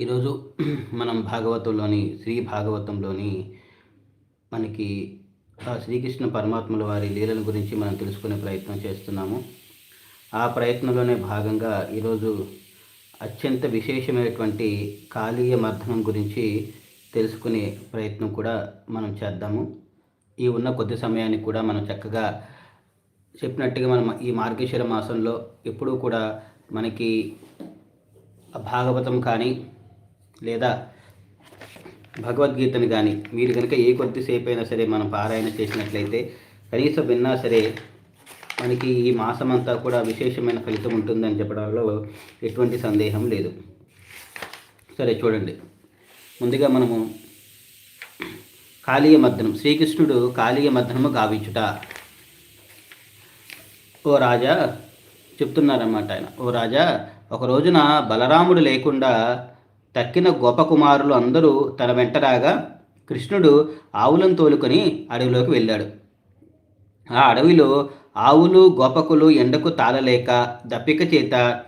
ఈరోజు మనం భాగవతంలోని శ్రీ భాగవతంలోని మనకి శ్రీకృష్ణ పరమాత్ముల వారి లీలల గురించి మనం తెలుసుకునే ప్రయత్నం చేస్తున్నాము. ఆ ప్రయత్నంలోనే భాగంగా ఈరోజు అత్యంత విశేషమైనటువంటి కాళీయ మర్ధనం గురించి తెలుసుకునే ప్రయత్నం కూడా మనం చేద్దాము. ఈ ఉన్న కొద్ది సమయానికి కూడా మనం చక్కగా చెప్పినట్టుగా మనం ఈ మార్గేశ్వర మాసంలో ఎప్పుడూ కూడా మనకి భాగవతం కానీ లేదా భగవద్గీతను కానీ మీరు కనుక ఏ కొద్దిసేపు అయినా సరే మనం పారాయణ చేసినట్లయితే కనీసం విన్నా సరే మనకి ఈ మాసం అంతా కూడా విశేషమైన ఫలితం ఉంటుందని చెప్పడంలో ఎటువంటి సందేహం లేదు. సరే చూడండి. ముందుగా మనము కాళీయ మర్దనం శ్రీకృష్ణుడు కాళీయ మర్దనము గావించుట. ఓ రాజా చెప్తున్నారన్నమాట ఆయన. ఓ రాజా ఒక రోజున బలరాముడు లేకుండా తక్కిన గోపకుమారులు అందరూ తన వెంట రాగా కృష్ణుడు ఆవులను తోలుకొని అడవిలోకి వెళ్ళాడు. ఆ అడవిలో ఆవులు గోపకులు ఎండకు తాళలేక దప్పిక చేత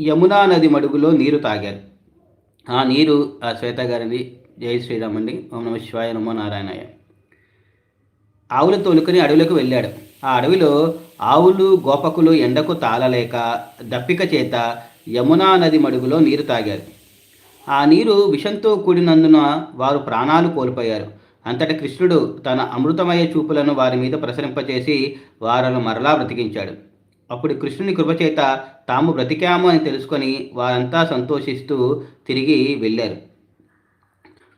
యమునా నది మడుగులో నీరు తాగారు. ఆ నీరు ఆ శ్వేత గారిని జై శ్రీరామ్ అండి. ఓం నమ శివాయ నమో నారాయణయ్య ఆవులు తోలుకొని అడవిలోకి వెళ్ళాడు. ఆ అడవిలో ఆవులు గోపకులు ఎండకు తాళలేక దప్పిక చేత యమునా నది మడుగులో నీరు తాగారు. ఆ నీరు విషంతో కూడినందున వారు ప్రాణాలు కోల్పోయారు. అంతటి కృష్ణుడు తన అమృతమయ చూపులను వారి మీద ప్రసరింపచేసి వారను మరలా బ్రతికించాడు. అప్పుడు కృష్ణుని కృపచేత తాము బ్రతికాము అని తెలుసుకొని వారంతా సంతోషిస్తూ తిరిగి వెళ్ళారు.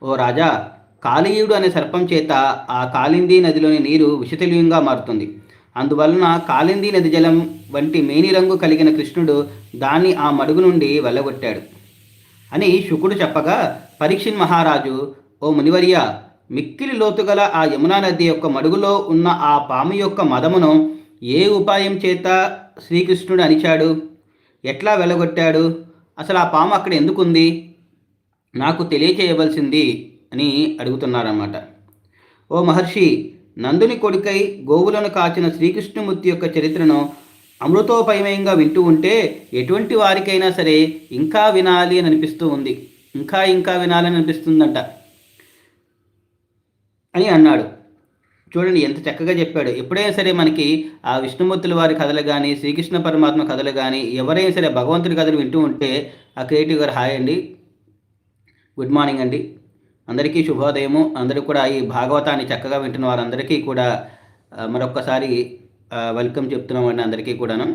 ఓ రాజా కాళీయుడు అనే సర్పం చేత ఆ కాలింది నదిలోని నీరు విషతుల్యంగా మారుతుంది. అందువలన కాళింది నది జలం వంటి మేని రంగు కలిగిన కృష్ణుడు దాన్ని ఆ మడుగు నుండి వెళ్ళగొట్టాడు. అని శుకుడు చెప్పగా పరీక్షిన్ మహారాజు ఓ మునివర్య మిక్కిలి లోతుగల ఆ యమునా నది యొక్క మడుగులో ఉన్న ఆ పాము యొక్క మదమును ఏ ఉపాయం చేత శ్రీకృష్ణుడు అణిచాడు? ఎట్లా వెళ్ళగొట్టాడు అసలు ఆ పాము అక్కడ ఎందుకుంది? నాకు తెలియచేయవలసింది అని అడుగుతున్నారన్నమాట. ఓ మహర్షి నందుని కొడుకై గోవులను కాచిన శ్రీకృష్ణమూర్తి యొక్క చరిత్రను అమృతోపయమయంగా వింటూ ఉంటే ఎటువంటి వారికైనా సరే ఇంకా వినాలి అని అనిపిస్తూ ఉంది. ఇంకా ఇంకా వినాలని అనిపిస్తుందంట. అని అన్నాడు. చూడండి ఎంత చక్కగా చెప్పాడు. ఎప్పుడైనా సరే మనకి ఆ విష్ణుమూర్తుల వారి కథలు కానీ శ్రీకృష్ణ పరమాత్మ కథలు కానీ ఎవరైనా సరే భగవంతుడి కథలు వింటూ ఉంటే ఆ క్రియేటివ్ గారు హాయ్ అండి. గుడ్ మార్నింగ్ అండి. అందరికీ శుభోదయము. అందరికీ కూడా ఈ భాగవతాన్ని చక్కగా వింటున్న వారందరికీ కూడా మరొక్కసారి వెల్కమ్ చెప్తున్నామండి అందరికీ కూడాను.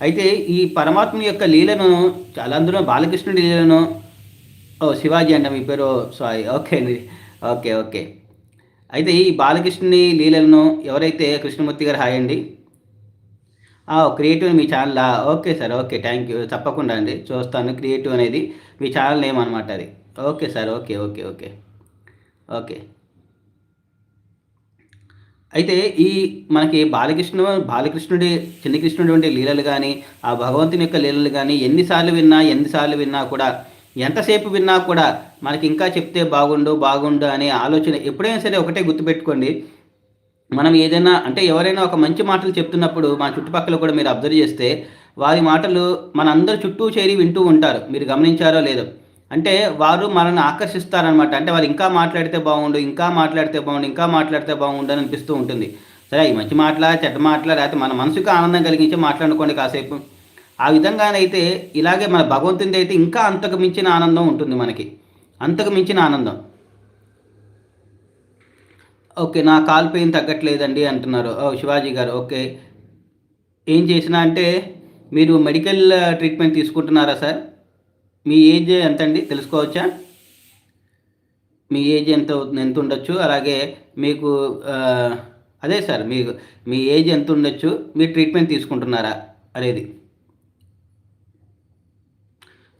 అయితే ఈ పరమాత్మ యొక్క లీలను చాలా అందులో బాలకృష్ణుడి లీలను ఓ శివాజీ అంట మీ పేరు సారీ ఓకే అండి ఓకే ఓకే అయితే ఈ బాలకృష్ణుని లీలలను ఎవరైతే కృష్ణమూర్తి గారు హాయ్ అండి creative me channel okay sir okay thank you తప్పకుండా అండి చూస్తాను క్రియేటివ్ అనేది మీ ఛానల్ నేమ్ అనమాట అది. Okay sir okay okay okay okay అయితే ఈ మనకి బాలకృష్ణ బాలకృష్ణుడి చిన్న కృష్ణుడి వంటి లీలలు కానీ ఆ భగవంతుని యొక్క లీలలు కానీ ఎన్నిసార్లు విన్నా ఎన్నిసార్లు విన్నా కూడా ఎంతసేపు విన్నా కూడా మనకి ఇంకా చెప్తే బాగుండు బాగుండు అనే ఆలోచన ఎప్పుడైనా సరే ఒకటే గుర్తుపెట్టుకోండి. మనం ఏదైనా అంటే ఎవరైనా ఒక మంచి మాటలు చెప్తున్నప్పుడు మా చుట్టుపక్కల కూడా మీరు అబ్జర్వ్ చేస్తే వారి మాటలు మన చుట్టూ చేరి వింటూ ఉంటారు. మీరు గమనించారో లేదో. అంటే వారు మనల్ని ఆకర్షిస్తారనమాట అంటే వాళ్ళు ఇంకా మాట్లాడితే బాగుండు ఇంకా మాట్లాడితే బాగుండు ఇంకా మాట్లాడితే బాగుండు అని అనిపిస్తూ ఉంటుంది. సరే ఈ మంచి మాటలా చెడ్డ మాటలా లేకపోతే మన మనసుకు ఆనందం కలిగించి మాట్లాడుకోండి కాసేపు. ఆ విధంగానైతే ఇలాగే మన భగవంతుని అయితే ఇంకా అంతకు మించిన ఆనందం ఉంటుంది మనకి. అంతకు మించిన ఆనందం. ఓకే నా కాలు పెయిన్ తగ్గట్లేదండి అంటున్నారు. ఓ శివాజీ గారు ఓకే. ఏం చేసినా అంటే మీరు మెడికల్ ట్రీట్మెంట్ తీసుకుంటున్నారా సార్? మీ ఏజ్ ఎంత అండి తెలుసుకోవచ్చా? మీ ఏజ్ ఎంత అవుతుంది- ఎంత ఉండొచ్చు? అలాగే మీకు అదే సార్ మీకు మీ ఏజ్ ఎంత ఉండొచ్చు? మీరు ట్రీట్మెంట్ తీసుకుంటున్నారా అనేది.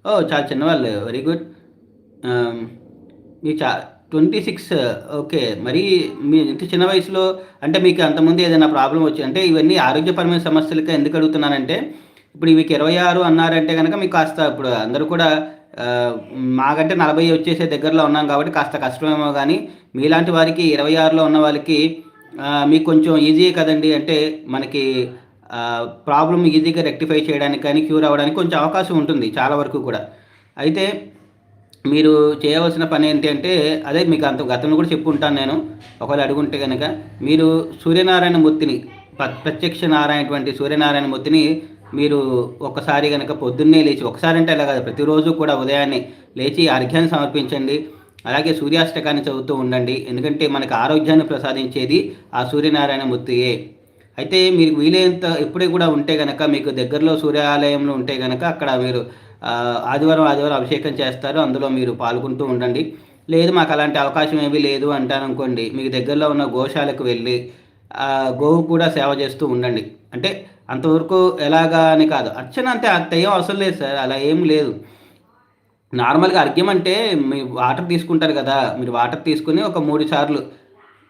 ఓ చాలా చిన్నవాళ్ళు వెరీ గుడ్. మీ చా ట్వంటీ సిక్స్ ఓకే. మరి మీ ఇంత చిన్న వయసులో అంటే మీకు అంతకుముందు ఏదైనా ప్రాబ్లం వచ్చి అంటే ఇవన్నీ ఆరోగ్యపరమైన సమస్యలకి ఎందుకు అడుగుతున్నానంటే ఇప్పుడు మీకు ఇరవై ఆరు అన్నారంటే కనుక మీకు కాస్త ఇప్పుడు అందరూ కూడా మాకంటే నలభై వచ్చేసే దగ్గరలో ఉన్నాం కాబట్టి కాస్త కష్టమేమో కానీ మీలాంటి వారికి ఇరవై ఆరులో ఉన్న వాళ్ళకి మీకు కొంచెం ఈజీ కదండి. అంటే మనకి ప్రాబ్లం ఈజీగా రెక్టిఫై చేయడానికి కానీ క్యూర్ అవ్వడానికి కొంచెం అవకాశం ఉంటుంది చాలా వరకు కూడా. అయితే మీరు చేయవలసిన పని ఏంటి అంటే అదే మీకు అంత గతంలో కూడా చెప్పుకుంటాను నేను ఒకవేళ అడుగుంటే కనుక మీరు సూర్యనారాయణ మూర్తిని ప్రత్యక్ష నారాయణటువంటి సూర్యనారాయణ మూర్తిని మీరు ఒకసారి కనుక పొద్దున్నే లేచి ఒకసారి అంటే అలా కాదు ప్రతిరోజు కూడా ఉదయాన్నే లేచి అర్ఘ్యాన్ని సమర్పించండి. అలాగే సూర్యాష్టకాన్ని చదువుతూ ఉండండి. ఎందుకంటే మనకు ఆరోగ్యాన్ని ప్రసాదించేది ఆ సూర్యనారాయణ మూర్తియే. అయితే మీరు వీలైనంత ఎప్పుడే కూడా ఉంటే కనుక మీకు దగ్గరలో సూర్యాలయంలో ఉంటే కనుక అక్కడ మీరు ఆదివారం ఆదివారం అభిషేకం చేస్తారు. అందులో మీరు పాల్గొంటూ ఉండండి. లేదు మాకు అలాంటి అవకాశం ఏమీ లేదు అంటారనుకోండి. మీకు దగ్గరలో ఉన్న గోశాలకు వెళ్ళి గోవు కూడా సేవ చేస్తూ ఉండండి. అంటే అంతవరకు ఎలాగా అని కాదు. అర్చన అంటే అత్తయ్యం ఏం అవసరం లేదు సార్ అలా ఏం లేదు. నార్మల్గా అర్ఘ్యం అంటే మీ వాటర్ తీసుకుంటారు కదా మీరు వాటర్ తీసుకుని ఒక మూడు సార్లు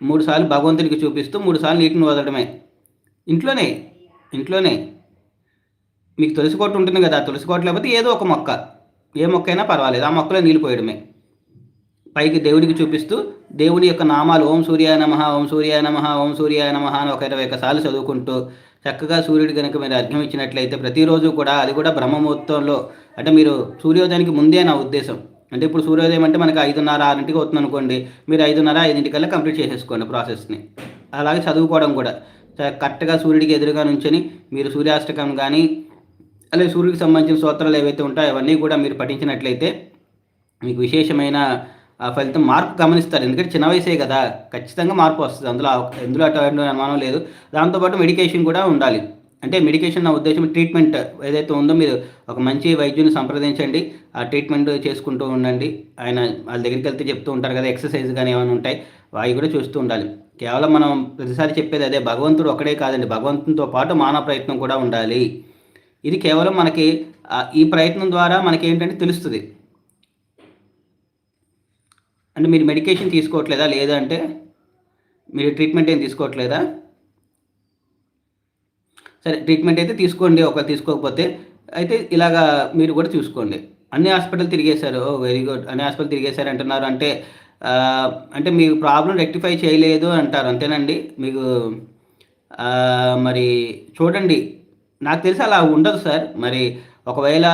మూడు సార్లు భగవంతుడికి చూపిస్తూ మూడు సార్లు నీటిని వదలడమే. ఇంట్లోనే ఇంట్లోనే. మీకు తులసి కోట ఉంటుంది కదా తులసి కోట లేకపోతే ఏదో ఒక మొక్క ఏ మొక్క అయినా పర్వాలేదు ఆ మొక్కలో నీళ్ళు పోయడమే. పైకి దేవుడికి చూపిస్తూ దేవుని యొక్క నామాలు ఓం సూర్యాయ నమ ఓం సూర్యాయ నమ ఓం సూర్యాయ నమ అని ఒక ఇరవై సార్లు చదువుకుంటూ చక్కగా సూర్యుడు కనుక మీరు అర్ఘ్యం ఇచ్చినట్లయితే ప్రతిరోజు కూడా అది కూడా బ్రహ్మముహూర్తంలో అంటే మీరు సూర్యోదయానికి ముందే నా ఉద్దేశం. అంటే ఇప్పుడు సూర్యోదయం అంటే మనకి ఐదున్నర ఆరింటికి అవుతుంది అనుకోండి మీరు ఐదున్నర ఐదింటికల్లా కంప్లీట్ చేసేసుకోండి ప్రాసెస్ని. అలాగే చదువుకోవడం కూడా. కరెక్ట్గా సూర్యుడికి ఎదురుగా నుంచొని మీరు సూర్యాష్టకం కానీ అలాగే సూర్యుడికి సంబంధించిన స్తోత్రాలు ఏవైతే ఉంటాయో అవన్నీ కూడా మీరు పఠించినట్లయితే మీకు విశేషమైన ఆ ఫలితం మార్పు గమనిస్తారు. ఎందుకంటే చిన్న వయసే కదా. ఖచ్చితంగా మార్పు వస్తుంది. అందులో ఎందులో అటువంటి అనుమానం లేదు. దాంతోపాటు మెడికేషన్ కూడా ఉండాలి. అంటే మెడికేషన్ నా ఉద్దేశం ట్రీట్మెంట్ ఏదైతే ఉందో మీరు ఒక మంచి వైద్యుని సంప్రదించండి. ఆ ట్రీట్మెంట్ చేసుకుంటూ ఉండండి. ఆయన వాళ్ళ దగ్గరికి వెళ్తే చెప్తూ ఉంటారు కదా ఎక్సర్సైజ్ కానీ ఏమైనా ఉంటాయి. అవి కూడా చూస్తూ ఉండాలి. కేవలం మనం ప్రతిసారి చెప్పేది అదే. భగవంతుడు ఒకడే కాదండి. భగవంతునితో పాటు మానవ ప్రయత్నం కూడా ఉండాలి. ఇది కేవలం మనకి ఈ ప్రయత్నం ద్వారా మనకి ఏంటంటే తెలుస్తుంది. అంటే మీరు మెడికేషన్ తీసుకోవట్లేదా? లేదా అంటే మీరు ట్రీట్మెంట్ ఏం తీసుకోవట్లేదా? సరే ట్రీట్మెంట్ అయితే తీసుకోండి ఒకవేళ తీసుకోకపోతే. అయితే ఇలాగా మీరు కూడా చూసుకోండి. అన్ని హాస్పిటల్ తిరిగేశారు. Very good. అన్ని హాస్పిటల్ తిరిగేశారు అంటున్నారు. అంటే అంటే మీ ప్రాబ్లం రెక్టిఫై చేయలేదు అంటారు. అంతేనండి. మీకు మరి చూడండి. నాకు తెలిసి అలా ఉండదు సార్. మరి ఒకవేళ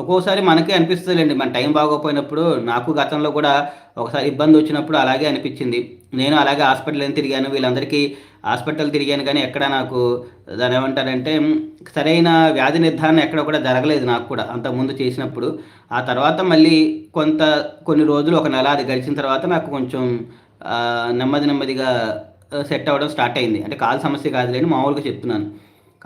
ఒక్కోసారి మనకే అనిపిస్తుందిలేండి. మన టైం బాగోపోయినప్పుడు నాకు గతంలో కూడా ఒకసారి ఇబ్బంది వచ్చినప్పుడు అలాగే అనిపించింది. నేను అలాగే హాస్పిటల్ ఏం తిరిగాను. వీళ్ళందరికీ హాస్పిటల్ తిరిగాను కానీ ఎక్కడ నాకు దాని ఏమంటారంటే సరైన వ్యాధి నిర్ధారణ ఎక్కడ కూడా జరగలేదు నాకు కూడా అంతకుముందు చేసినప్పుడు. ఆ తర్వాత మళ్ళీ కొంత కొన్ని రోజులు ఒక నెల అది గడిచిన తర్వాత నాకు కొంచెం నెమ్మది నెమ్మదిగా సెట్ అవ్వడం స్టార్ట్ అయింది. అంటే కాలు సమస్య కాదులేని మామూలుగా చెప్తున్నాను.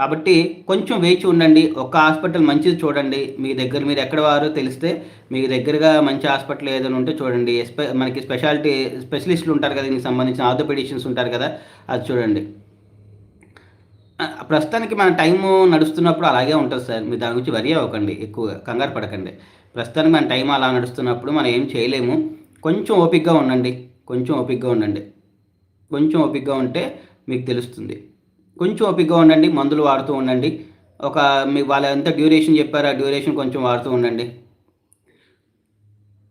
కాబట్టి కొంచెం వేచి ఉండండి. ఒక హాస్పిటల్ మంచిది చూడండి. మీ దగ్గర మీరు ఎక్కడ వారో తెలిస్తే మీ దగ్గరగా మంచి హాస్పిటల్ ఏదైనా ఉంటే చూడండి. ఎస్పె మనకి స్పెషాలిటీ స్పెషలిస్టులు ఉంటారు కదా దీనికి సంబంధించిన ఆర్థోపెడిషన్స్ ఉంటారు కదా అది చూడండి. ప్రస్తుతానికి మన టైము నడుస్తున్నప్పుడు అలాగే ఉంటుంది సార్. మీరు దాని గురించి వరి అవ్వకండి ఎక్కువగా కంగారు పడకండి. ప్రస్తుతానికి మన టైం అలా నడుస్తున్నప్పుడు మనం ఏం చేయలేము. కొంచెం ఓపిక్గా ఉండండి కొంచెం ఓపిక్గా ఉండండి. కొంచెం ఓపిక్గా ఉంటే మీకు తెలుస్తుంది. కొంచెం ఓపికగా ఉండండి మందులు వాడుతూ ఉండండి. ఒక మీ వాళ్ళ ఎంత డ్యూరేషన్ చెప్పారో ఆ డ్యూరేషన్ కొంచెం వాడుతూ ఉండండి.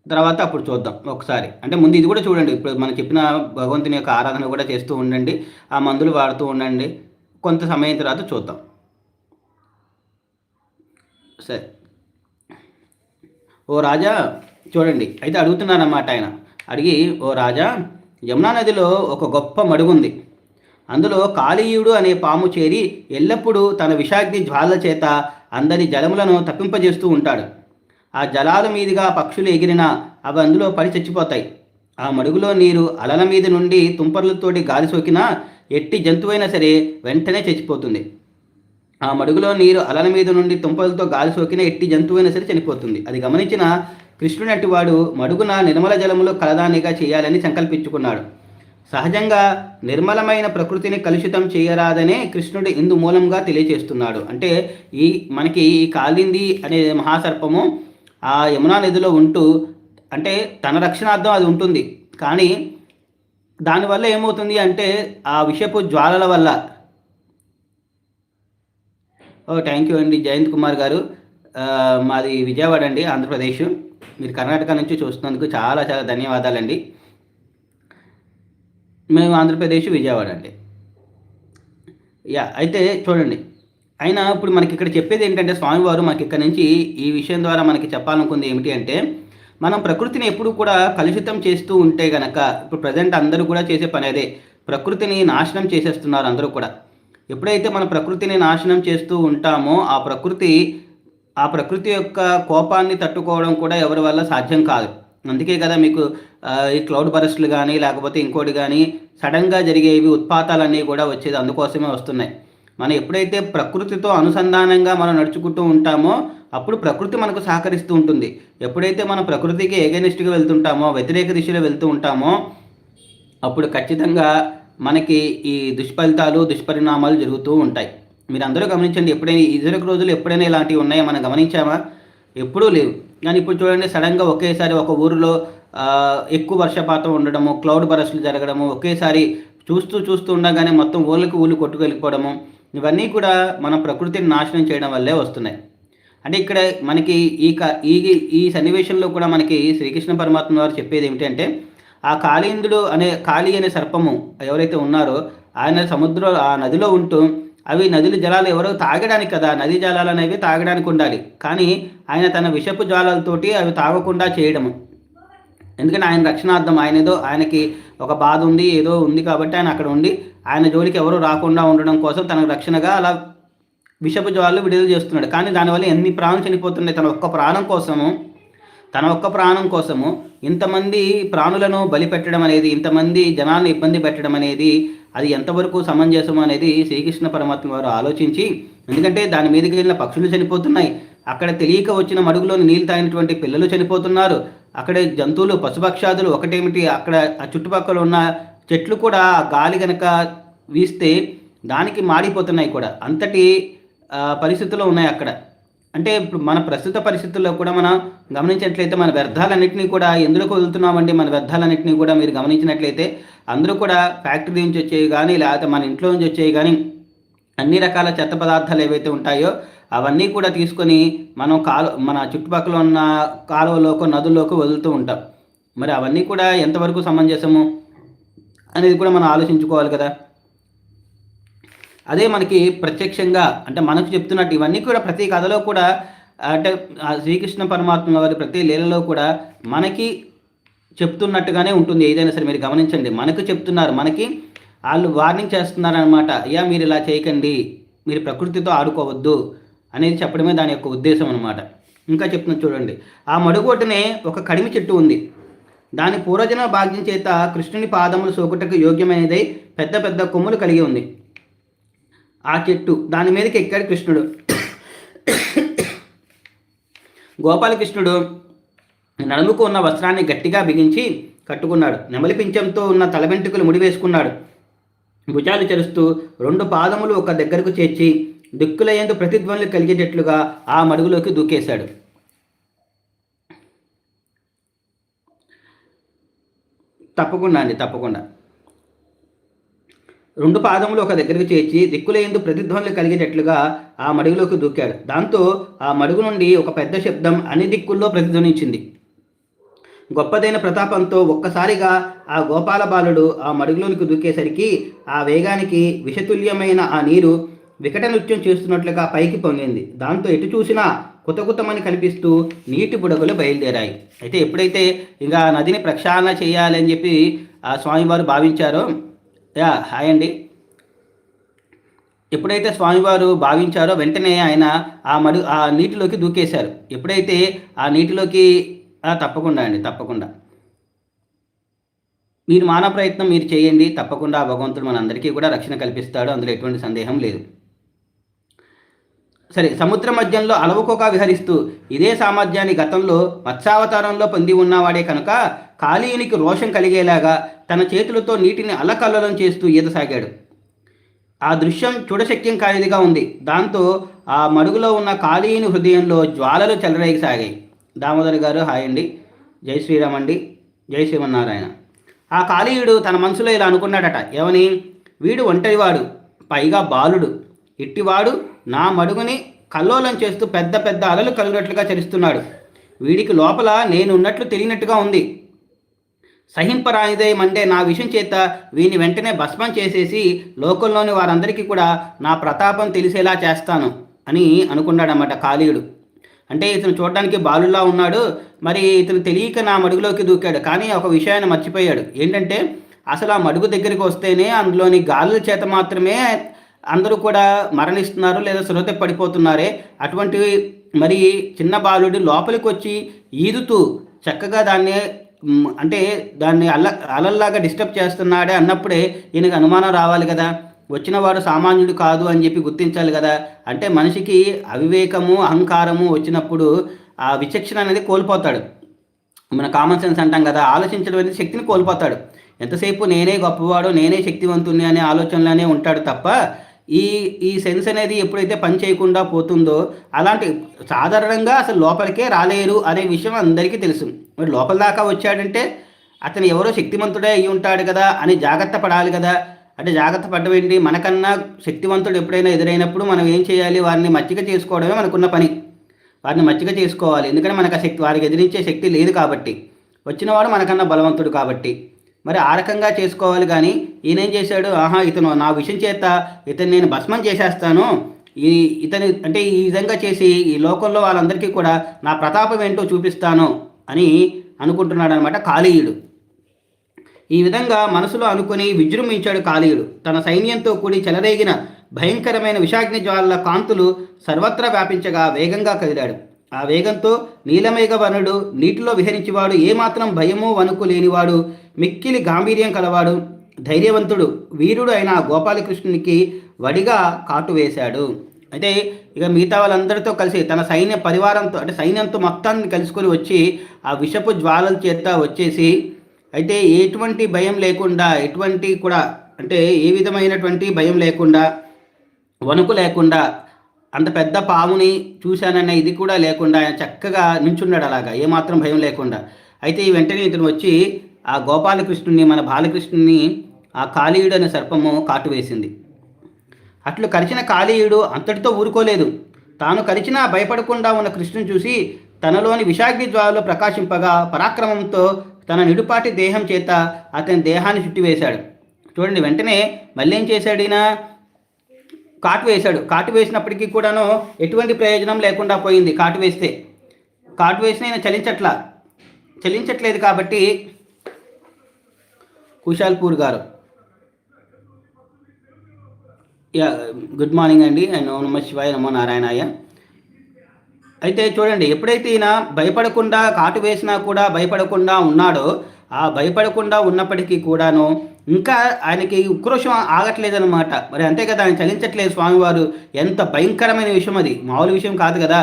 తర్వాత అప్పుడు చూద్దాం ఒకసారి. అంటే ముందు ఇది కూడా చూడండి ఇప్పుడు మనం చెప్పిన భగవంతుని యొక్క ఆరాధన కూడా చేస్తూ ఉండండి ఆ మందులు వాడుతూ ఉండండి. కొంత సమయం తర్వాత చూద్దాం. సరే. ఓ రాజా చూడండి అయితే అడుగుతున్నారన్నమాట ఆయన. అడిగి ఓ రాజా యమునా నదిలో ఒక గొప్ప మడుగుంది. అందులో కాళీయుడు అనే పాము చేరి ఎల్లప్పుడూ తన విషాగ్ని జ్వాల చేత అందరి జలములను తప్పింపజేస్తూ ఉంటాడు. ఆ జలాల మీదుగా పక్షులు ఎగిరినా అవి అందులో పడి చచ్చిపోతాయి. ఆ మడుగులో నీరు అలల మీద నుండి తుంపర్లతోటి గాలి సోకినా ఎట్టి జంతువైనా సరే వెంటనే చచ్చిపోతుంది. ఆ మడుగులో నీరు అలల మీద నుండి తుంపలతో గాలి సోకిన ఎట్టి జంతువైనా సరే చనిపోతుంది. అది గమనించిన కృష్ణునటి వాడు మడుగున నిర్మల జలములో కలదానిగా చేయాలని సంకల్పించుకున్నాడు. సహజంగా నిర్మలమైన ప్రకృతిని కలుషితం చేయరాదనే కృష్ణుడు ఇందు మూలంగా తెలియచేస్తున్నాడు. అంటే ఈ మనకి ఈ కాలింది అనే మహాసర్పము ఆ యమునా నదిలో ఉంటూ అంటే తన రక్షణార్థం అది ఉంటుంది. కానీ దానివల్ల ఏమవుతుంది అంటే ఆ విషపు జ్వాలల వల్ల ఓ థ్యాంక్ యూ అండి జయంత్ కుమార్ గారు. మాది విజయవాడ అండి ఆంధ్రప్రదేశ్. మీరు కర్ణాటక నుంచి చూస్తున్నందుకు చాలా చాలా ధన్యవాదాలండి. మేము ఆంధ్రప్రదేశ్ విజయవాడ అండి. యా అయితే చూడండి. అయినా ఇప్పుడు మనకి ఇక్కడ చెప్పేది ఏంటంటే స్వామివారు మనకి ఇక్కడ నుంచి ఈ విషయం ద్వారా మనకి చెప్పాలనుకుంది ఏమిటి అంటే మనం ప్రకృతిని ఎప్పుడు కూడా కలుషితం చేస్తూ ఉంటే గనక ఇప్పుడు ప్రజెంట్ అందరూ కూడా చేసే పని అదే ప్రకృతిని నాశనం చేసేస్తున్నారు అందరూ కూడా. ఎప్పుడైతే మనం ప్రకృతిని నాశనం చేస్తూ ఉంటామో ఆ ప్రకృతి ఆ ప్రకృతి యొక్క కోపాన్ని తట్టుకోవడం కూడా ఎవరి వల్ల సాధ్యం కాదు. అందుకే కదా మీకు ఈ క్లౌడ్ బరస్ట్లు కానీ లేకపోతే ఇంకోటి కానీ సడన్గా జరిగేవి ఉత్పాతాలన్నీ కూడా వచ్చేది అందుకోసమే వస్తున్నాయి. మనం ఎప్పుడైతే ప్రకృతితో అనుసంధానంగా మనం నడుచుకుంటూ ఉంటామో అప్పుడు ప్రకృతి మనకు సహకరిస్తూ ఉంటుంది. ఎప్పుడైతే మనం ప్రకృతికి ఏగనిస్ట్గా వెళ్తుంటామో వ్యతిరేక దిశలో వెళ్తూ ఉంటామో అప్పుడు ఖచ్చితంగా మనకి ఈ దుష్ఫలితాలు దుష్పరిణామాలు జరుగుతూ ఉంటాయి. మీరు అందరూ గమనించండి ఎప్పుడైనా ఇదివరకు రోజులు ఎప్పుడైనా ఇలాంటివి ఉన్నాయో? మనం గమనించామా? ఎప్పుడూ లేవు. కానీ ఇప్పుడు చూడండి సడన్గా ఒకేసారి ఒక ఊరిలో ఎక్కువ వర్షపాతం ఉండడము క్లౌడ్ బరస్లు జరగడము ఒకేసారి చూస్తూ చూస్తూ ఉండగానే మొత్తం ఊళ్ళకి ఊళ్ళు కొట్టుకెళ్ళిపోవడము ఇవన్నీ కూడా మన ప్రకృతిని నాశనం చేయడం వల్లే వస్తున్నాయి. అంటే ఇక్కడ మనకి ఈ ఈ ఈ సన్నివేశంలో కూడా మనకి శ్రీకృష్ణ పరమాత్మ వారు చెప్పేది ఏమిటంటే ఆ కాళీంద్రుడు అనే కాళీ అనే సర్పము ఎవరైతే ఉన్నారో ఆయన సముద్రం ఆ నదిలో ఉంటూ అవి నదుల జలాలు ఎవరో తాగడానికి కదా నదీ జలాలు అనేవి తాగడానికి ఉండాలి. కానీ ఆయన తన విషపు జ్వాలలతోటి అవి తాగకుండా చేయడము ఎందుకంటే ఆయన రక్షణార్థం ఆయన ఏదో ఆయనకి ఒక బాధ ఉంది ఏదో ఉంది కాబట్టి ఆయన అక్కడ ఉండి ఆయన జోలికి ఎవరు రాకుండా ఉండడం కోసం తనకు రక్షణగా అలా విషపు జ్వాలలు విడుదల చేస్తున్నాడు. కానీ దానివల్ల ఎన్ని ప్రాణం చనిపోతున్నాయి? తన ఒక్క ప్రాణం కోసము తన ఒక్క ప్రాణం కోసము ఇంతమంది ప్రాణులను బలి పెట్టడం అనేది ఇంతమంది జనాలను ఇబ్బంది పెట్టడం అనేది అది ఎంతవరకు సమంజసం అనేది శ్రీకృష్ణ పరమాత్మ వారు ఆలోచించి ఎందుకంటే దాని మీదకి వెళ్ళిన పక్షులు చనిపోతున్నాయి. అక్కడ తెలియక వచ్చిన మడుగులోని నీళ్ళు తాగినటువంటి పిల్లలు చనిపోతున్నారు. అక్కడ జంతువులు పశుపక్షాదులు ఒకటేమిటి అక్కడ ఆ చుట్టుపక్కల ఉన్న చెట్లు కూడా గాలి గనక వీస్తే దానికి మాడిపోతున్నాయి కూడా. అంతటి పరిస్థితులు ఉన్నాయి అక్కడ. అంటే ఇప్పుడు మన ప్రస్తుత పరిస్థితుల్లో కూడా మనం గమనించినట్లయితే మన వ్యర్థాలన్నింటినీ కూడా ఎందులోకి వదులుతున్నామండి? మన వ్యర్థాలన్నింటినీ కూడా మీరు గమనించినట్లయితే అందరూ కూడా ఫ్యాక్టరీ నుంచి వచ్చేవి కానీ లేకపోతే మన ఇంట్లో నుంచి వచ్చేవి కానీ అన్ని రకాల చెత్త పదార్థాలు ఏవైతే ఉంటాయో అవన్నీ కూడా తీసుకొని మనం కాలు మన చుట్టుపక్కల ఉన్న కాలువలోకి నదుల్లోకి వదులుతూ ఉంటాం. మరి అవన్నీ కూడా ఎంతవరకు సమంజసము అనేది కూడా మనం ఆలోచించుకోవాలి కదా? అదే మనకి ప్రత్యక్షంగా అంటే మనకు చెప్తున్నట్టు ఇవన్నీ కూడా ప్రతి కథలో కూడా అంటే శ్రీకృష్ణ పరమాత్మ వారి ప్రతి లీలలో కూడా మనకి చెప్తున్నట్టుగానే ఉంటుంది. ఏదైనా సరే మీరు గమనించండి. మనకు చెప్తున్నారు. మనకి వాళ్ళు వార్నింగ్ చేస్తున్నారు అనమాట అయ్యా మీరు ఇలా చేయకండి. మీరు ప్రకృతితో ఆడుకోవద్దు అనేది చెప్పడమే దాని యొక్క ఉద్దేశం అనమాట ఇంకా చెప్తున్నా చూడండి. ఆ మడుగోటనే ఒక కడిమి చెట్టు ఉంది. దాని పూర్వజన భాగ్యం చేత కృష్ణుని పాదములు సోకుటకు యోగ్యమైనదై పెద్ద పెద్ద కొమ్ములు కలిగి ఉంది. ఆ చెట్టు దాని మీదకి ఎక్కాడు కృష్ణుడు. గోపాలకృష్ణుడు నడుముకు ఉన్న వస్త్రాన్ని గట్టిగా బిగించి కట్టుకున్నాడు. నెమలి పింఛంతో ఉన్న తల వెంట్రుకలు ముడివేసుకున్నాడు. భుజాలు చెరుస్తూ రెండు పాదములు ఒక దగ్గరకు చేర్చి దిక్కులయ్యేందు ప్రతిధ్వనులు కలిగేటట్లుగా ఆ మడుగులోకి దూకేశాడు. తప్పకుండా అండి తప్పకుండా. రెండు పాదములు ఒక దగ్గరకు చేర్చి దిక్కులేందు ప్రతిధ్వనులు కలిగేటట్లుగా ఆ మడుగులోకి దూకాడు. దాంతో ఆ మడుగు నుండి ఒక పెద్ద శబ్దం అన్ని దిక్కుల్లో ప్రతిధ్వనించింది. గొప్పదైన ప్రతాపంతో ఒక్కసారిగా ఆ గోపాల బాలుడు ఆ మడుగులోనికి దూకేసరికి ఆ వేగానికి విషతుల్యమైన ఆ నీరు వికట నృత్యం చేస్తున్నట్లుగా పైకి పొంగింది. దాంతో ఎటు చూసినా కుతకుతమని కనిపిస్తూ నీటి బుడగలు బయలుదేరాయి. అయితే ఎప్పుడైతే ఇంకా నదిని ప్రక్షాళన చేయాలని చెప్పి ఆ స్వామివారు భావించారో యా హాయ్ అండి. ఎప్పుడైతే స్వామివారు భావించారో వెంటనే ఆయన ఆ మడు ఆ నీటిలోకి దూకేశారు. ఎప్పుడైతే ఆ నీటిలోకి తప్పకుండా అండి తప్పకుండా. మీరు మానవ ప్రయత్నం మీరు చేయండి తప్పకుండా భగవంతుడు మనందరికీ కూడా రక్షణ కల్పిస్తాడు అందులో ఎటువంటి సందేహం లేదు. సరే సముద్ర మధ్యంలో అలవకోక విహరిస్తూ ఇదే సామర్థ్యాన్ని గతంలో మత్స్యావతారంలో పొంది ఉన్నవాడే కనుక కాళీయునికి రోషం కలిగేలాగా తన చేతులతో నీటిని అలకల్లలం చేస్తూ ఈదసాగాడు ఆ దృశ్యం చూడశక్యం కానిదిగా ఉంది. దాంతో ఆ మడుగులో ఉన్న కాళీయుని హృదయంలో జ్వాలలు చెలరేగిసాగాయి. దామోదర్ గారు హాయ్ అండి. జై శ్రీరామ్ అండి. జై శ్రీమన్నారాయణ. ఆ కాళీయుడు తన మనసులో ఇలా అనుకున్నాడట ఏమని? వీడు ఒంటరివాడు పైగా బాలుడు. ఇట్టివాడు నా మడుగుని కల్లోలం చేస్తూ పెద్ద పెద్ద అలలు కలిగినట్లుగా చరిస్తున్నాడు. వీడికి లోపల నేను ఉన్నట్లు తెలియనట్టుగా ఉంది. సహింపరానిదే మండే నా విషయం చేత వీని వెంటనే భస్మం చేసేసి లోకంలోని వారందరికీ కూడా నా ప్రతాపం తెలిసేలా చేస్తాను అని అనుకున్నాడన్నమాట కాళీయుడు. అంటే ఇతను చూడడానికి బాలులా ఉన్నాడు. మరి ఇతను తెలియక నా మడుగులోకి దూకాడు. కానీ ఒక విషయాన్ని మర్చిపోయాడు. ఏంటంటే అసలు ఆ మడుగు దగ్గరికి వస్తేనే అందులోని గాలుల చేత మాత్రమే అందరూ కూడా మరణిస్తున్నారు లేదా సురత పడిపోతున్నారే? అటువంటి మరి చిన్న బాలుడు లోపలికి వచ్చి ఈదుతూ చక్కగా దాన్ని అంటే దాన్ని అల్ల అలల్లాగా డిస్టర్బ్ చేస్తున్నాడే అన్నప్పుడే ఈయనకు అనుమానం రావాలి కదా. వచ్చిన వాడు సామాన్యుడు కాదు అని చెప్పి గుర్తించాలి కదా. అంటే మనిషికి అవివేకము అహంకారము వచ్చినప్పుడు ఆ విచక్షణ అనేది కోల్పోతాడు. మన కామన్ సెన్స్ అంటాం కదా ఆలోచించడం అనేది శక్తిని కోల్పోతాడు. ఎంతసేపు నేనే గొప్పవాడు నేనే శక్తివంతుని అనే ఆలోచనలోనే ఉంటాడు తప్ప ఈ ఈ సెన్స్ అనేది ఎప్పుడైతే పని చేయకుండా పోతుందో అలాంటి సాధారణంగా అసలు లోపలికే రాలేరు అనే విషయం అందరికీ తెలుసు. మరి లోపల దాకా వచ్చాడంటే అతను ఎవరో శక్తివంతుడే అయి ఉంటాడు కదా అని జాగ్రత్త పడాలి కదా. అంటే జాగ్రత్త పడడం ఏంటి? మనకన్నా శక్తివంతుడు ఎప్పుడైనా ఎదురైనప్పుడు మనం ఏం చేయాలి? వారిని మచ్చిక చేసుకోవడమే మనకున్న పని. వారిని మచ్చిక చేసుకోవాలి. ఎందుకంటే మనకు ఆ శక్తి వారికి ఎదిరించే శక్తి లేదు కాబట్టి. వచ్చినవాడు మనకన్నా బలవంతుడు కాబట్టి. మరి ఆ రకంగా చేసుకోవాలి కానీ ఈయనేం చేశాడు? ఆహా ఇతను నా విషయం చేత ఇతను నేను భస్మం చేసేస్తాను. ఈ ఇతని అంటే ఈ విధంగా చేసి ఈ లోకంలో వాళ్ళందరికీ కూడా నా ప్రతాపం ఏంటో చూపిస్తాను అని అనుకుంటున్నాడు అనమాట కాళీయుడు ఈ విధంగా మనసులో అనుకుని విజృంభించాడు కాళీయుడు తన సైన్యంతో కూడి చెలరేగిన భయంకరమైన విషాగ్ని జ్వాలల కాంతులు సర్వత్రా వ్యాపించగా వేగంగా కదిలాడు. ఆ వేగంతో నీలమేఘ వనుడు నీటిలో విహరించేవాడు ఏమాత్రం భయమో వణుకు లేనివాడు మిక్కిలి గాంభీర్యం కలవాడు ధైర్యవంతుడు వీరుడు అయిన గోపాలకృష్ణునికి వడిగా కాటు వేశాడు. అయితే ఇక మిగతా వాళ్ళందరితో కలిసి తన సైన్య పరివారంతో అంటే సైన్యంతో మొత్తాన్ని కలుసుకొని వచ్చి ఆ విషపు జ్వాలల చేత వచ్చేసి అయితే ఎటువంటి భయం లేకుండా ఎటువంటి కూడా అంటే ఏ విధమైనటువంటి భయం లేకుండా వణుకు లేకుండా అంత పెద్ద పాముని చూశానన్న ఇది కూడా లేకుండా ఆయన చక్కగా నించున్నాడు అలాగా ఏమాత్రం భయం లేకుండా. అయితే ఈ వెంటనే ఇతను వచ్చి ఆ గోపాలకృష్ణుని మన బాలకృష్ణుని ఆ కాళీయుడు అనే సర్పము కాటు వేసింది అట్లు కరిచిన కాళీయుడు అంతటితో ఊరుకోలేదు. తాను కరిచినా భయపడకుండా ఉన్న కృష్ణుని చూసి తనలోని విశాఖి జ్వాలలో ప్రకాశింపగా పరాక్రమంతో తన నిడుపాటి దేహం చేత అతని దేహాన్ని చుట్టివేశాడు. చూడండి వెంటనే మళ్ళీ ఏం చేశాడు ఈయన? కాటు వేశాడు కాటు వేసినప్పటికీ కూడాను ఎటువంటి ప్రయోజనం లేకుండా పోయింది కాటు వేస్తే కాటు వేసిన ఆయన చలించట్లా. చలించట్లేదు కాబట్టి కుశాల్పూర్ గారు. యా గుడ్ మార్నింగ్ అండి. నో నమ శివాయ నమో నారాయణాయ. అయితే చూడండి ఎప్పుడైతే ఈయన భయపడకుండా కాటు వేసినా కూడా భయపడకుండా ఉన్నాడో ఆ భయపడకుండా ఉన్నప్పటికీ కూడాను ఇంకా ఆయనకి ఉక్రోషం ఆగట్లేదనమాట మరి అంతే కదా ఆయన చలించట్లేదు స్వామివారు. ఎంత భయంకరమైన విషయం అది. మామూలు విషయం కాదు కదా.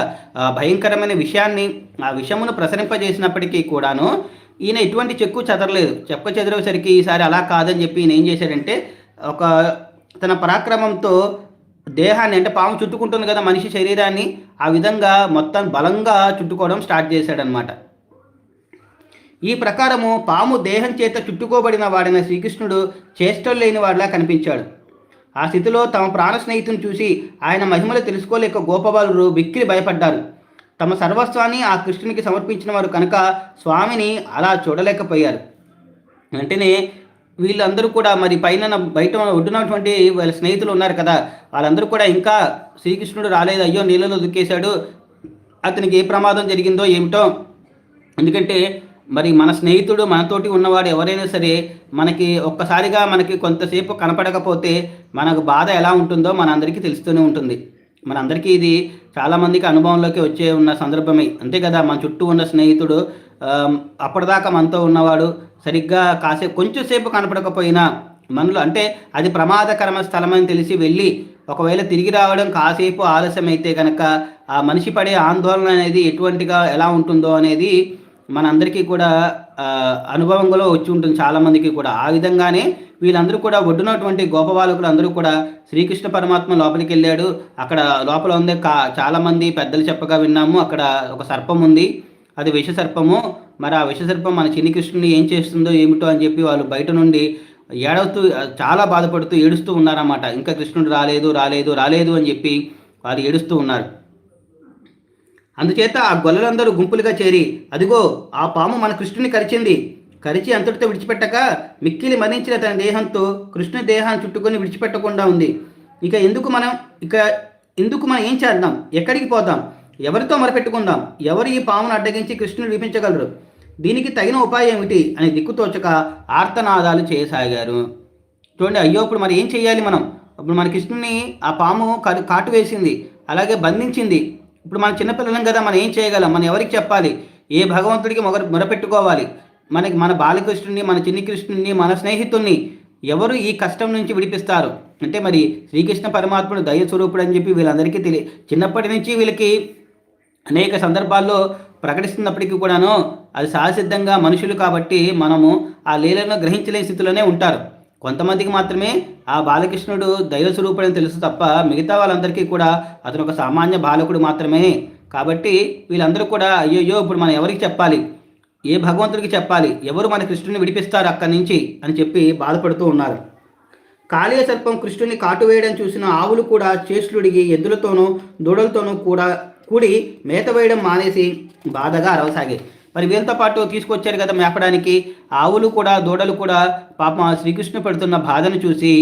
భయంకరమైన విషయాన్ని ఆ విషయమును ప్రసరింపజేసినప్పటికీ కూడాను ఈయన ఎటువంటి చెక్కు చెదరలేదు. చెక్క చెదిరేసరికి ఈసారి అలా కాదని చెప్పి ఈయన ఏం చేశాడంటే ఒక తన పరాక్రమంతో దేహాన్ని అంటే పాము చుట్టుకుంటుంది కదా మనిషి శరీరాన్ని ఆ విధంగా మొత్తం బలంగా చుట్టుకోవడం స్టార్ట్ చేశాడనమాట ఈ ప్రకారము పాము దేహం చేత చుట్టుకోబడిన వాడైన శ్రీకృష్ణుడు చేష్టలు లేని వాడిలా కనిపించాడు. ఆ స్థితిలో తమ ప్రాణ స్నేహితుని చూసి ఆయన మహిమలు తెలుసుకోలేక గోపబాలురు బిక్కిరి భయపడ్డారు. తమ సర్వస్వాన్ని ఆ కృష్ణునికి సమర్పించిన వారు కనుక స్వామిని అలా చూడలేకపోయారు. వెంటనే వీళ్ళందరూ కూడా మరి పైన బయట ఒడ్డునటువంటి వాళ్ళ స్నేహితులు ఉన్నారు కదా వాళ్ళందరూ కూడా ఇంకా శ్రీకృష్ణుడు రాలేదు అయ్యో నీళ్ళలో దుక్కేశాడు అతనికి ఏ ప్రమాదం జరిగిందో ఏమిటో. ఎందుకంటే మరి మన స్నేహితుడు మనతోటి ఉన్నవాడు ఎవరైనా సరే మనకి ఒక్కసారిగా మనకి కొంతసేపు కనపడకపోతే మనకు బాధ ఎలా ఉంటుందో మనందరికీ తెలుస్తూనే ఉంటుంది. మనందరికీ ఇది చాలామందికి అనుభవంలోకి వచ్చే ఉన్న సందర్భమే. అంతే కదా మన చుట్టూ ఉన్న స్నేహితుడు అప్పటిదాకా మనతో ఉన్నవాడు సరిగ్గా కాసేపు కొంచెంసేపు కనపడకపోయినా మనలో అంటే అది ప్రమాదకరమైన స్థలం అని తెలిసి వెళ్ళి ఒకవేళ తిరిగి రావడం కాసేపు ఆలస్యం అయితే కనుక ఆ మనిషి పడే ఆందోళన అనేది ఎటువంటిగా ఎలా ఉంటుందో అనేది మనందరికీ కూడా అనుభవంలో వచ్చి ఉంటుంది చాలామందికి కూడా. ఆ విధంగానే వీళ్ళందరూ కూడా ఒడ్డునటువంటి గోపబాలకులు అందరూ కూడా శ్రీకృష్ణ పరమాత్మ లోపలికి వెళ్ళాడు. అక్కడ లోపల ఉంది కా చాలామంది పెద్దలు చెప్పగా విన్నాము. అక్కడ ఒక సర్పం ఉంది. అది విష సర్పము. మరి ఆ విష సర్పం మన చిన్ని కృష్ణుని ఏం చేస్తుందో ఏమిటో అని చెప్పి వాళ్ళు బయట నుండి ఏడవుతూ చాలా బాధపడుతూ ఏడుస్తూ ఉన్నారన్నమాట. ఇంకా కృష్ణుడు రాలేదు రాలేదు రాలేదు అని చెప్పి వాళ్ళు ఏడుస్తూ ఉన్నారు. అందుచేత ఆ గొల్లలందరూ గుంపులుగా చేరి అదిగో ఆ పాము మన కృష్ణుని కరిచింది. కరిచి అంతటితో విడిచిపెట్టక మిక్కిలి మరణించిన తన దేహంతో కృష్ణ దేహాన్ని చుట్టుకొని విడిచిపెట్టకుండా ఉంది. ఇక ఎందుకు మనం ఇక ఎందుకు మనం ఏం చేద్దాం? ఎక్కడికి పోదాం? ఎవరితో మొరపెట్టుకుందాం? ఎవరు ఈ పామును అడ్డగించి కృష్ణుని విడిపించగలరు? దీనికి తగిన ఉపాయం ఏమిటి అని దిక్కుతోచక ఆర్తనాదాలు చేయసాగారు. చూడండి అయ్యో ఇప్పుడు మరి ఏం చేయాలి మనం? ఇప్పుడు మన కృష్ణుని ఆ పాము కడు కాటు వేసింది అలాగే బంధించింది. ఇప్పుడు మన చిన్నపిల్లలం కదా మనం ఏం చేయగలం? మనం ఎవరికి చెప్పాలి? ఏ భగవంతుడికి మొగ మొరపెట్టుకోవాలి? మనకి మన బాలకృష్ణుని మన చిన్ని కృష్ణుని మన స్నేహితుణ్ణి ఎవరు ఈ కష్టం నుంచి విడిపిస్తారు? అంటే మరి శ్రీకృష్ణ పరమాత్ముడు దయ స్వరూపుడు అని చెప్పి వీళ్ళందరికీ తెలియ చిన్నప్పటి నుంచి వీళ్ళకి అనేక సందర్భాల్లో ప్రకటిస్తున్నప్పటికీ కూడాను అది సహసిద్ధంగా మనుషులు కాబట్టి మనము ఆ లీలను గ్రహించలేని స్థితిలోనే ఉంటారు. కొంతమందికి మాత్రమే ఆ బాలకృష్ణుడు దైవ స్వరూపుడని తెలుసు తప్ప మిగతా వాళ్ళందరికీ కూడా అతను ఒక సామాన్య బాలకుడు మాత్రమే. కాబట్టి వీళ్ళందరూ కూడా అయ్యయ్యో ఇప్పుడు మనం ఎవరికి చెప్పాలి? ఏ భగవంతుడికి చెప్పాలి? ఎవరు మన కృష్ణుని విడిపిస్తారు అక్కడి నుంచి? అని చెప్పి బాధపడుతూ ఉన్నారు. కాళీయ సర్పం కృష్ణుని కాటు వేయడం చూసిన ఆవులు కూడా చేష్లుడిగి ఎద్దులతోనూ దూడలతోనూ కూడా కూడి మేత వేయడం మానేసి బాధగా అరవసాగాయి. మరి వీళ్ళతో పాటు తీసుకొచ్చారు కదా మేపడానికి. ఆవులు కూడా దూడలు కూడా పాపం శ్రీకృష్ణుడు పెడుతున్న బాధను చూసి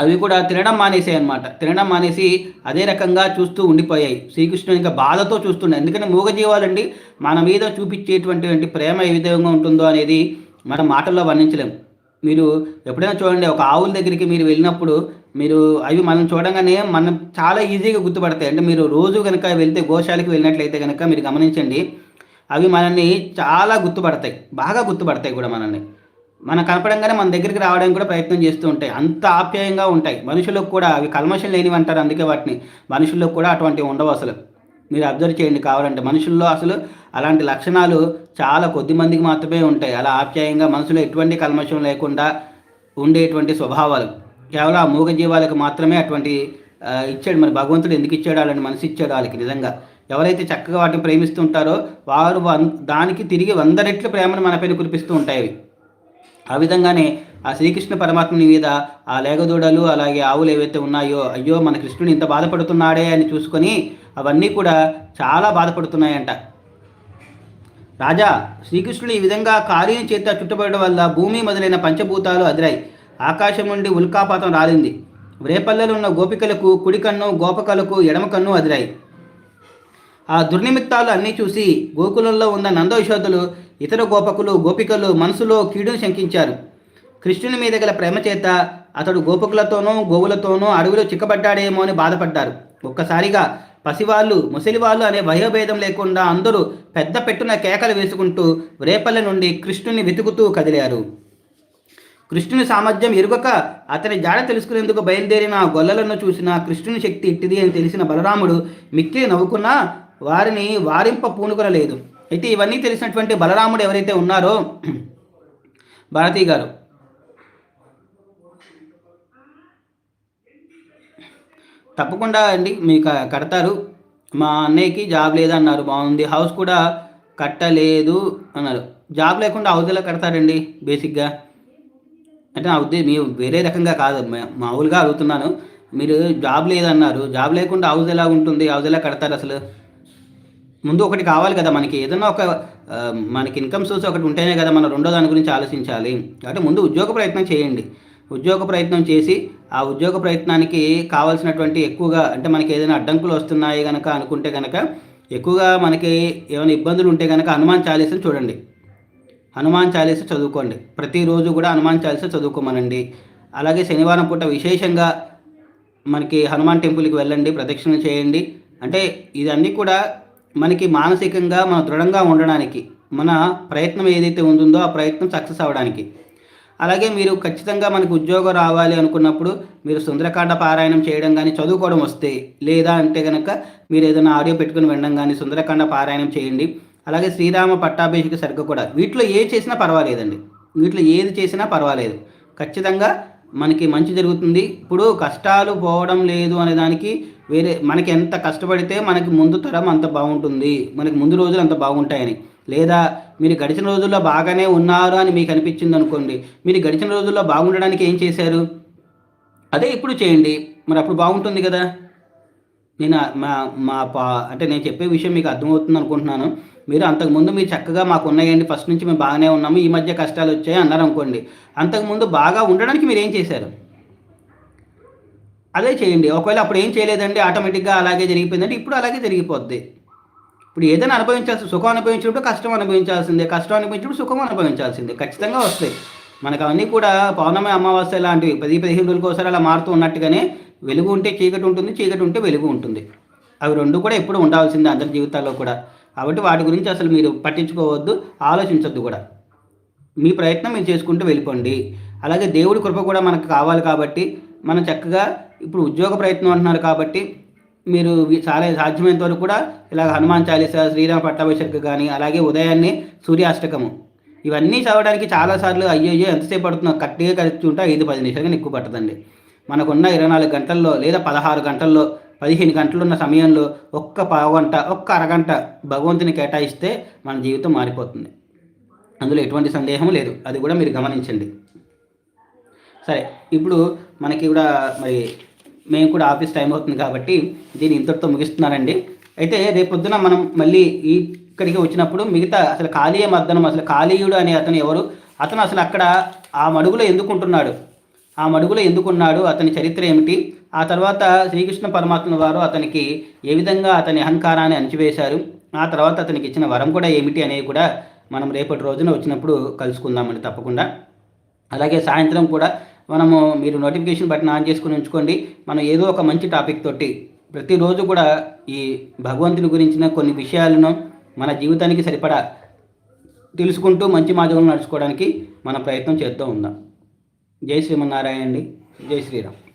అవి కూడా తినడం మానేసాయి అనమాట తినడం మానేసి అదే రకంగా చూస్తూ ఉండిపోయాయి. శ్రీకృష్ణుడు ఇంకా బాధతో చూస్తున్నాయి ఎందుకంటే మూగజీవాలండి మన మీద చూపించేటువంటి ప్రేమ ఏ విధంగా ఉంటుందో అనేది మన మాటల్లో వర్ణించలేం. మీరు ఎప్పుడైనా చూడండి ఒక ఆవుల దగ్గరికి మీరు వెళ్ళినప్పుడు మీరు అవి మనం చూడంగానే మనం చాలా ఈజీగా గుర్తుపడతాయి. అంటే మీరు రోజు కనుక వెళ్తే గోశాలకి వెళ్ళినట్లయితే కనుక మీరు గమనించండి అవి మనల్ని చాలా గుర్తుపడతాయి. బాగా గుర్తుపడతాయి కూడా మనల్ని. మనం కనపడంగానే మన దగ్గరికి రావడానికి కూడా ప్రయత్నం చేస్తూ ఉంటాయి. అంత ఆప్యాయంగా ఉంటాయి. మనుషులకు కూడా అవి కల్మషం లేనివి అంటారు అందుకే వాటిని మనుషుల్లో కూడా అటువంటివి ఉండవు అసలు. మీరు అబ్జర్వ్ చేయండి కావాలంటే. మనుషుల్లో అసలు అలాంటి లక్షణాలు చాలా కొద్ది మందికి మాత్రమే ఉంటాయి. అలా ఆప్యాయంగా మనసులో ఎటువంటి కల్మషం లేకుండా ఉండేటువంటి స్వభావాలు. కేవలం ఆ మూగజీవాలకు మాత్రమే అటువంటి ఇచ్చాడు. మరి భగవంతుడు ఎందుకు ఇచ్చాడు? వాళ్ళని మనసు ఇచ్చాడు వాళ్ళకి నిజంగా. ఎవరైతే చక్కగా వాటిని ప్రేమిస్తుంటారో వారు దానికి తిరిగి వంద రెట్లు ప్రేమను మన పైన కురిపిస్తూ ఉంటాయి ఆ విధంగానే ఆ శ్రీకృష్ణ పరమాత్మని మీద ఆ లేగదూడలు అలాగే ఆవులు ఏవైతే ఉన్నాయో అయ్యో మన కృష్ణుడు ఇంత బాధపడుతున్నాడే అని చూసుకొని అవన్నీ కూడా చాలా బాధపడుతున్నాయంట. రాజా శ్రీకృష్ణుడు ఈ విధంగా కార్యం చేత చుట్టుపడడం వల్ల భూమి మొదలైన పంచభూతాలు అదిరాయి. ఆకాశం నుండి ఉల్కాపాతం రాలింది. రేపల్లెలు ఉన్న గోపికలకు కుడి కన్ను గోపకలకు ఎడమ కన్ను అదిరాయి. ఆ దుర్నిమిత్తాలు అన్నీ చూసి గోకులంలో ఉన్న నందోశోధులు ఇతర గోపకులు గోపికలు మనసులో కీడును శంకించారు. కృష్ణుని మీద గల ప్రేమ చేత అతడు గోపకులతోనూ గోవులతోనూ అడవిలో చిక్కబడ్డాడేమో అని బాధపడ్డారు. ఒక్కసారిగా పసివాళ్ళు ముసలివాళ్ళు అనే వయోభేదం లేకుండా అందరూ పెద్ద పెట్టున కేకలు వేసుకుంటూ రేపల్లె నుండి కృష్ణుని వెతుకుతూ కదిలారు. కృష్ణుని సామర్థ్యం ఎరుగక అతని జాడ తెలుసుకునేందుకు బయలుదేరిన గొల్లలను చూసిన కృష్ణుని శక్తి ఇట్టిది అని తెలిసిన బలరాముడు మిక్కిలి నవ్వుకున్నా వారిని వారింప పూనుకొనలేదు. అయితే ఇవన్నీ తెలిసినటువంటి బలరాముడు ఎవరైతే ఉన్నారో భారతి గారు తప్పకుండా అండి మీకు కడతారు. మా అన్నయ్యకి జాబ్ లేదన్నారు బాగుంది. హౌస్ కూడా కట్టలేదు అన్నారు. జాబ్ లేకుండా హౌస్ ఎలా కడతారండి బేసిక్గా? అంటే నా ఉద్దేశం మీరు వేరే రకంగా కాదు మామూలుగా అడుగుతున్నాను. మీరు జాబ్ లేదన్నారు. జాబ్ లేకుండా హౌస్ ఎలా ఉంటుంది? హౌస్ ఎలా కడతారు అసలు? ముందు ఒకటి కావాలి కదా మనకి. ఏదైనా ఒక మనకి ఇన్కమ్ సోర్స్ ఒకటి ఉంటేనే కదా మనం రెండో దాని గురించి ఆలోచించాలి. కాబట్టి ముందు ఉద్యోగ ప్రయత్నం చేయండి. ఉద్యోగ ప్రయత్నం చేసి ఆ ఉద్యోగ ప్రయత్నానికి కావాల్సినటువంటి ఎక్కువగా అంటే మనకి ఏదైనా అడ్డంకులు వస్తున్నాయి కనుక అనుకుంటే కనుక ఎక్కువగా మనకి ఏమైనా ఇబ్బందులు ఉంటే కనుక హనుమాన్ చాలీసని చూడండి. హనుమాన్ చాలీస చదువుకోండి. ప్రతిరోజు కూడా హనుమాన్ చాలీస చదువుకోమనండి. అలాగే శనివారం పూట విశేషంగా మనకి హనుమాన్ టెంపుల్కి వెళ్ళండి ప్రదక్షిణ చేయండి. అంటే ఇదన్నీ కూడా మనకి మానసికంగా మన దృఢంగా ఉండడానికి మన ప్రయత్నం ఏదైతే ఉంటుందో ఆ ప్రయత్నం సక్సెస్ అవ్వడానికి. అలాగే మీరు ఖచ్చితంగా మనకు ఉద్యోగం రావాలి అనుకున్నప్పుడు మీరు సుందరకాండ పారాయణం చేయడం కానీ చదువుకోవడం వస్తే లేదా అంటే కనుక మీరు ఏదైనా ఆడియో పెట్టుకుని వినడం కానీ సుందరకాండ పారాయణం చేయండి. అలాగే శ్రీరామ పట్టాభిషేక సరిగ్గా కూడా వీటిలో ఏ చేసినా పర్వాలేదండి. వీటిలో ఏది చేసినా పర్వాలేదు. ఖచ్చితంగా మనకి మంచి జరుగుతుంది. ఇప్పుడు కష్టాలు పోవడం లేదు అనే దానికి వేరే మనకి ఎంత కష్టపడితే మనకి ముందు తరం అంత బాగుంటుంది. మనకి ముందు రోజులు అంత బాగుంటాయని. లేదా మీరు గడిచిన రోజుల్లో బాగానే ఉన్నారు అని మీకు అనిపించింది అనుకోండి. మీరు గడిచిన రోజుల్లో బాగుండడానికి ఏం చేశారు? అదే ఇప్పుడు చేయండి. మరి అప్పుడు బాగుంటుంది కదా. నేను మా మా పా అంటే నేను చెప్పే విషయం మీకు అర్థమవుతుంది అనుకుంటున్నాను. మీరు అంతకుముందు మీరు చక్కగా మాకు ఉన్నాయండి ఫస్ట్ నుంచి మేము బాగానే ఉన్నాము. ఈ మధ్య కష్టాలు వచ్చాయి అన్నారు అనుకోండి. అంతకుముందు బాగా ఉండడానికి మీరు ఏం చేశారు? అదే చేయండి. ఒకవేళ అప్పుడు ఏం చేయలేదండి ఆటోమేటిక్గా అలాగే జరిగిపోయిందంటే ఇప్పుడు అలాగే జరిగిపోద్ది. ఇప్పుడు ఏదైనా అనుభవించాల్సి సుఖం అనుభవించినప్పుడు కష్టం అనుభవించాల్సిందే. కష్టం అనుభవించినప్పుడు సుఖం అనుభవించాల్సిందే. ఖచ్చితంగా వస్తాయి. మనకు అవన్నీ కూడా పౌర్ణమి అమావాస్య లాంటివి పది పదిహేను రోజులకు ఒకసారి అలా మారుతూ ఉన్నట్టుగానే వెలుగు ఉంటే చీకటి ఉంటుంది చీకటి ఉంటే వెలుగు ఉంటుంది. అవి రెండు కూడా ఎప్పుడు ఉండాల్సిందే అందరి జీవితాల్లో కూడా. కాబట్టి వాటి గురించి అసలు మీరు పట్టించుకోవద్దు ఆలోచించొద్దు కూడా. మీ ప్రయత్నం మీరు చేసుకుంటూ వెళ్ళిపోండి. అలాగే దేవుడి కృప కూడా మనకు కావాలి కాబట్టి మనం చక్కగా ఇప్పుడు ఉద్యోగ ప్రయత్నం అంటున్నారు కాబట్టి మీరు చాలా సాధ్యమైనంత వరకు కూడా ఇలా హనుమాన్ చాలీసా శ్రీరామ పట్టాభిషేక కానీ అలాగే ఉదయాన్నే సూర్యాష్టకము ఇవన్నీ చదవడానికి చాలాసార్లు అయ్యో అయ్యో ఎంతసేపు పడుతుందో కట్టిగా కలిసి ఉంటే ఐదు పది నిమిషాలు ఎక్కువ పట్టదండి. మనకున్న ఇరవై నాలుగు గంటల్లో లేదా పదహారు గంటల్లో పదిహేను గంటలున్న సమయంలో ఒక్క పావుగంట ఒక్క అరగంట భగవంతుని కేటాయిస్తే మన జీవితం మారిపోతుంది. అందులో ఎటువంటి సందేహం లేదు. అది కూడా మీరు గమనించండి. సరే ఇప్పుడు మనకి కూడా మరి మేము కూడా ఆఫీస్ టైం అవుతుంది కాబట్టి దీన్ని ఇంతటితో ముగిస్తున్నానండి. అయితే రేపు పొద్దున మనం మళ్ళీ ఈ ఇక్కడికి వచ్చినప్పుడు మిగతా అసలు కాళీయ మర్దనం అసలు కాళీయుడు అనే అతను ఎవరు? అతను అసలు అక్కడ ఆ మడుగులో ఎందుకుంటున్నాడు? ఆ మడుగులో ఎందుకున్నాడు? అతని చరిత్ర ఏమిటి? ఆ తర్వాత శ్రీకృష్ణ పరమాత్మ వారు అతనికి ఏ విధంగా అతని అహంకారాన్ని అణిచివేశారు? ఆ తర్వాత అతనికి ఇచ్చిన వరం కూడా ఏమిటి అనేవి కూడా మనం రేపటి రోజున వచ్చినప్పుడు కలుసుకుందామండి తప్పకుండా. అలాగే సాయంత్రం కూడా మనము మీరు నోటిఫికేషన్ బటన్ ఆన్ చేసుకుని ఉంచుకోండి. మనం ఏదో ఒక మంచి టాపిక్ తోటి ప్రతిరోజు కూడా ఈ భగవంతుని గురించిన కొన్ని విషయాలను మన జీవితానికి సరిపడా తెలుసుకుంటూ మంచి మార్గంలో నడుచుకోవడానికి మన ప్రయత్నం చేస్తూ ఉందాం. జై శ్రీమన్నారాయణ అండి. జై శ్రీరామ్.